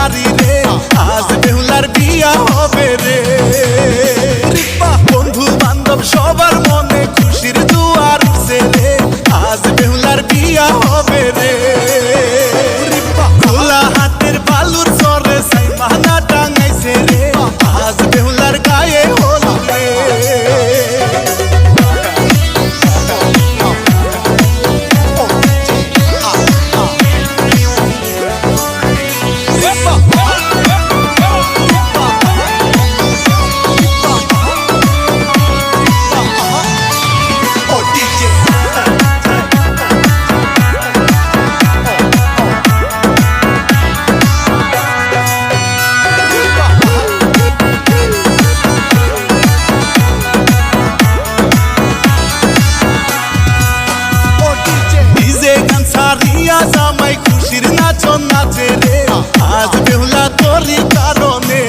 nadie আছে রে আজ বেহুলা তোরই কারণে